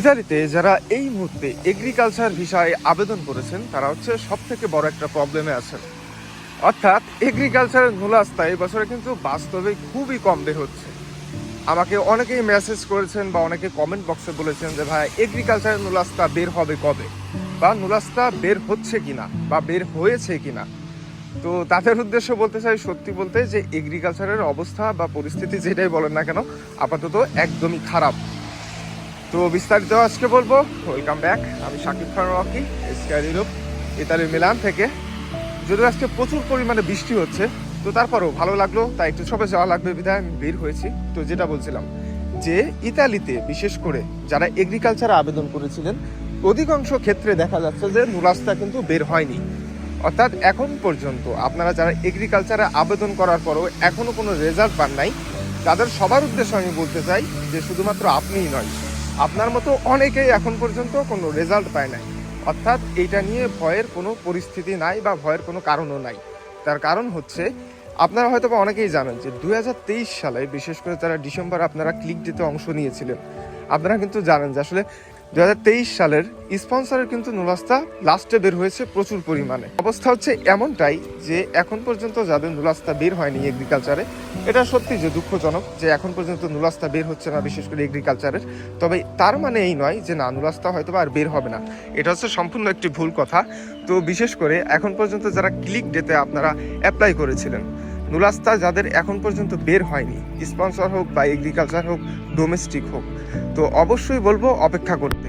ইতালিতে যারা এই মুহূর্তে এগ্রিকালচার ভিসায় আবেদন করেছেন, তারা হচ্ছে সব থেকে বড় একটা প্রবলেমে আছেন। অর্থাৎ এগ্রিকালচারের নুলাস্তা এই বছরে কিন্তু বাস্তবে খুবই কম বের হচ্ছে। আমাকে অনেকেই মেসেজ করেছেন বা অনেকে কমেন্ট বক্সে বলেছেন যে, ভাই এগ্রিকালচারের নুলাস্তা বের হবে কবে? বা নুলাস্তা বের হচ্ছে কিনা? বা বের হয়েছে কিনা? তো তাদের উদ্দেশ্য বলতে চাই, সত্যি বলতে যে এগ্রিকালচারের অবস্থা বা পরিস্থিতি যেটাই বলেন না কেন, আপাতত একদমই খারাপ। তো বিস্তারিত আজকে বলব। ওয়েলকাম ব্যাক আমি Shakib Khan Rocky Sky Europe ইতালির মিলান থেকে। যদিও আজকে প্রচুর পরিমাণে বৃষ্টি হচ্ছে, তো তারপরেও ভালো লাগল, তাই একটু সবে যাওয়া লাগবে বিধায় আমি বের হয়েছি। তো যেটা বলছিলাম যে, ইতালিতে বিশেষ করে যারা এগ্রিকালচারে আবেদন করেছিলেন, অধিকাংশ ক্ষেত্রে দেখা যাচ্ছে যে নুরাস্তা কিন্তু বের হয়নি। অর্থাৎ এখন পর্যন্ত আপনারা যারা এগ্রিকালচারে আবেদন করার পরও এখনও কোনো রেজাল্ট পান নাই, তাদের সবার উদ্দেশ্যে আমি বলতে চাই যে শুধুমাত্র আপনিই নয় আপনার মতো অনেকেই এখন পর্যন্ত কোনো রেজাল্ট পায় নাই। অর্থাৎ এইটা নিয়ে ভয়ের কোনো পরিস্থিতি নাই বা ভয়ের কোনো কারণও নাই। তার কারণ হচ্ছে, আপনারা হয়তো বা অনেকেই জানেন যে দুই হাজার তেইশ সালে, বিশেষ করে যারা ডিসেম্বর আপনারা ক্লিক দিতে অংশ নিয়েছিলেন, আপনারা কিন্তু জানেন যে আসলে দু হাজার তেইশ সালের স্পন্সরের কিন্তু নুলাস্তা লাস্টে বের হয়েছে প্রচুর পরিমাণে। অবস্থা হচ্ছে এমনটাই যে এখন পর্যন্ত যাদের নুলাস্তা বের হয়নি এগ্রিকালচারে এটা সত্যি যে দুঃখজনক যে এখন পর্যন্ত নুলাস্তা বের হচ্ছে না বিশেষ করে এগ্রিকালচারের তবে তার মানে এই নয় যে না, নুলাস্তা হয়তো আর বের হবে না। এটা হচ্ছে সম্পূর্ণ একটি ভুল কথা। তো বিশেষ করে এখন পর্যন্ত যারা ক্লিক ডেতে আপনারা অ্যাপ্লাই করেছিলেন নুলাস্তা যাদের এখন পর্যন্ত বের হয়নি, স্পন্সর হোক বা এগ্রিকালচার হোক ডোমেস্টিক হোক, তো অবশ্যই বলব অপেক্ষা করতে।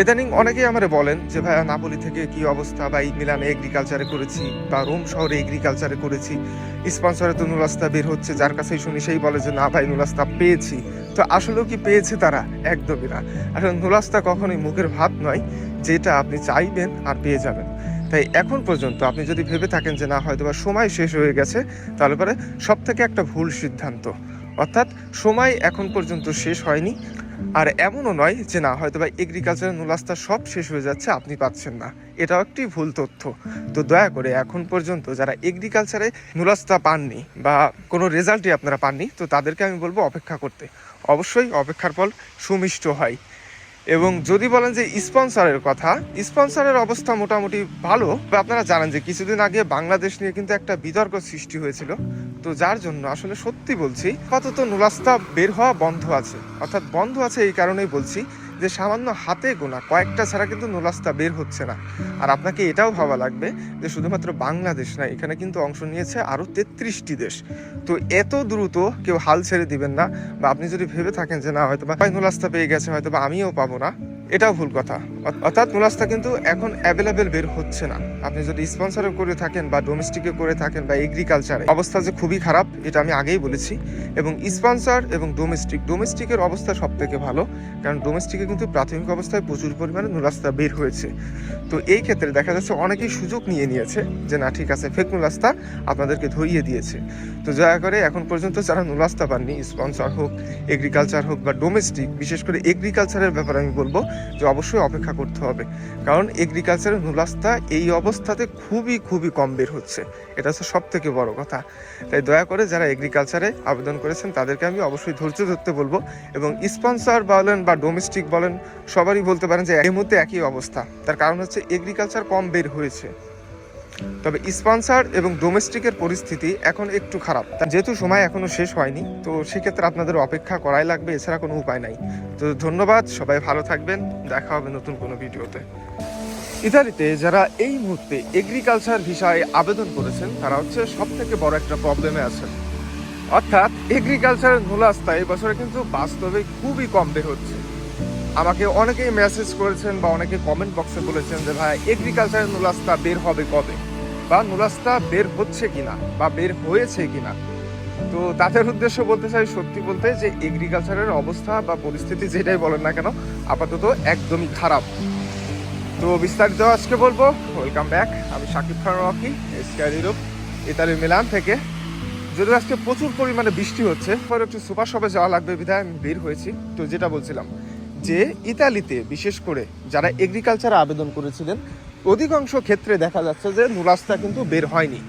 ইদানিং অনেকেই আমারে বলেন যে, ভাইয়া, নাপোলি থেকে কি অবস্থা? বা মিলানে এগ্রিকালচারে করেছি বা রোম শহরে এগ্রিকালচারে করেছি। স্পন্সরে তো নুলাস্তা বের হচ্ছে, যার কাছেই শুনি সেই বলে যে, না ভাই, নুলাস্তা পেয়েছি। তো আসলেও কি পেয়েছে তারা? একদমই না। আসলে নুলাস্তা কখনোই মুখের ভাত নয়, যেটা আপনি চাইবেন আর পেয়ে যাবেন। তাই এখন পর্যন্ত আপনি যদি ভেবে থাকেন যে না হয়তো বা সময় শেষ হয়ে গেছে, তাহলে পরে সব থেকে একটা ভুল সিদ্ধান্ত। অর্থাৎ সময় এখন পর্যন্ত শেষ হয়নি, আর এমনও নয় যে না হয়তো বা এগ্রিকালচারের নুলাস্তা সব শেষ হয়ে যাচ্ছে, আপনি পাচ্ছেন না। এটাও একটি ভুল তথ্য। তো দয়া করে এখন পর্যন্ত যারা এগ্রিকালচারে নুলাস্তা পাননি বা কোনো রেজাল্টই আপনারা পাননি, তো তাদেরকে আমি বলব অপেক্ষা করতে। অবশ্যই অপেক্ষার ফল সুমিষ্ট হয়। এবং যদি বলেন যে স্পন্সরের কথা, স্পন্সরের অবস্থা মোটামুটি ভালো। আপনারা জানেন যে কিছুদিন আগে বাংলাদেশ নিয়ে কিন্তু একটা বিতর্ক সৃষ্টি হয়েছিল। তো যার জন্য আসলে সত্যি বলছি, আপাতত নুলাস্তা বের হওয়া বন্ধ আছে। অর্থাৎ বন্ধ আছে এই কারণেই বলছি যে সামান্য হাতে গোনা, কয়েকটা ছাড়া কিন্তু নোলাস্তা বের হচ্ছে না। আর আপনাকে এটাও ভাবা লাগবে যে শুধুমাত্র বাংলাদেশ না, এখানে কিন্তু অংশ নিয়েছে আরও তেত্রিশটি দেশ। তো এত দ্রুত কেউ হাল ছেড়ে দিবেন না বা আপনি যদি ভেবে থাকেন যে না হয়তো বা নোলাস্তা পেয়ে গেছে হয়তো বা আমিও পাবো না। এটাও ভুল কথা। অর্থাৎ নুলাস্তা কিন্তু এখন অ্যাভেলেবেল বের হচ্ছে না। আপনি যদি স্পন্সরে করে থাকেন বা ডোমেস্টিকে করে থাকেন বা এগ্রিকালচারে অবস্থা যে খুবই খারাপ, এটা আমি আগেই বলেছি। এবং স্পন্সর এবং ডোমেস্টিক ডোমেস্টিকের অবস্থা সব থেকে ভালো, কারণ ডোমেস্টিকে কিন্তু প্রাথমিক অবস্থায় প্রচুর পরিমাণে নুলাস্তা বের হয়েছে। তো এই ক্ষেত্রে দেখা যাচ্ছে অনেকেই সুযোগ নিয়ে নিয়েছে যে, না, ঠিক আছে ফেক নুলাস্তা আপনাদেরকে ধরিয়ে দিয়েছে। তো দয়া করে এখন পর্যন্ত যারা নুলাস্তা পাননি স্পন্সর হোক এগ্রিকালচার হোক বা ডোমেস্টিক বিশেষ করে এগ্রিকালচারের ব্যাপারে আমি বলব যে অবশ্যই অপেক্ষা করতে হবে। কারণ এগ্রিকালচারের নুলাস্তা এই অবস্থাতে খুবই খুবই কম বের হচ্ছে। এটা হচ্ছে সব থেকে বড় কথা। তাই দয়া করে যারা এগ্রিকালচারে আবেদন করেছেন, তাদেরকে আমি অবশ্যই ধৈর্য ধরতে বলব এবং স্পন্সর বলেন বা ডোমেস্টিক বলেন, সবারই বলতে পারেন যে এই মধ্যে একই অবস্থা। তার কারণ হচ্ছে এগ্রিকালচার কম বের হয়েছে। তবে স্পন্সর এবং ডোমেস্টিকের পরিস্থিতি এখন একটু খারাপ। যেহেতু সময় এখনও শেষ হয়নি, তো সেক্ষেত্রে আপনাদের অপেক্ষা করাই লাগবে, এছাড়া কোনো উপায় নাই। তো ধন্যবাদ, সবাই ভালো থাকবেন, দেখা হবে নতুন কোনো ভিডিওতে। ইতালিতে যারা এই মুহূর্তে এগ্রিকালচার ভিসায় আবেদন করেছেন, তারা হচ্ছে সব থেকে বড় একটা প্রবলেমে আছেন। অর্থাৎ এগ্রিকালচারের নুলাস্তা এই বছরে কিন্তু বাস্তবে খুবই কম বের হচ্ছে। আমাকে অনেকেই মেসেজ করেছেন বা অনেকে কমেন্ট বক্সে বলেছেন যে, ভাই এগ্রিকালচারের নুলাস্তা বের হবে কবে? বা নুলাস্তা বের হচ্ছে কিনা? বা বের হয়েছে কিনা? তো তাদের উদ্দেশ্য বলতে চাই, সত্যি বলতে যে এগ্রিকালচারের অবস্থা বা পরিস্থিতি যেটাই বলেন না কেন, আপাতত একদমই খারাপ। তো বিস্তারিত আজকে বলব। ওয়েলকাম ব্যাক আমি Shakib Khan Rocky Sky Europe ইতালির মিলান থেকে। যদিও আজকে প্রচুর পরিমাণে বৃষ্টি হচ্ছে, পরে একটু সুপার শপে যাওয়া লাগবে বিধায় আমি বের হয়েছি। তো যেটা বলছিলাম যে ইতালিতে, বিশেষ করে যারা এগ্রিকালচারে আবেদন করেছিলেন, অধিকাংশ ক্ষেত্রে দেখা যাচ্ছে যে নুরাস্তা কিন্তু বের হয়নি।